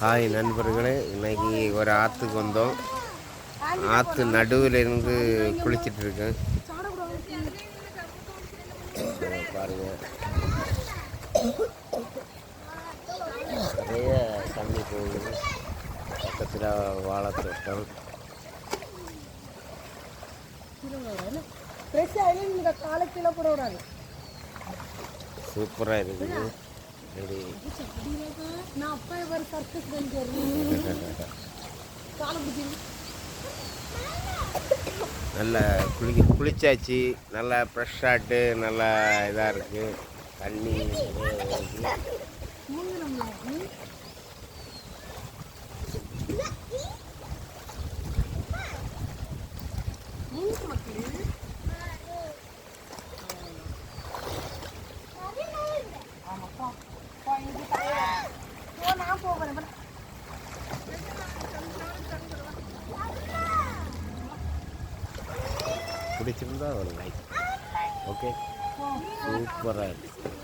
Hi நண்பர்களே இன்னைக்கு ஒரு ஆற்றுக்கு வந்தோம். ஆற்று நடுவில் இருந்து குளிச்சிட்டு இருக்கேன் இதோ பாருங்க. நிறைய தண்ணி போகுது. பக்கத்தில் வாழைத்தோட்டம். சூப்பராக இருக்குது. நல்லா குளி குளிச்சாச்சு. நல்லா ஃப்ரெஷ்ஷாட்டு நல்லா இதாக இருக்குது தண்ணி பிடிச்சிருந்தா ஒரு லைக் ஓகே சூப்பராக இருக்குது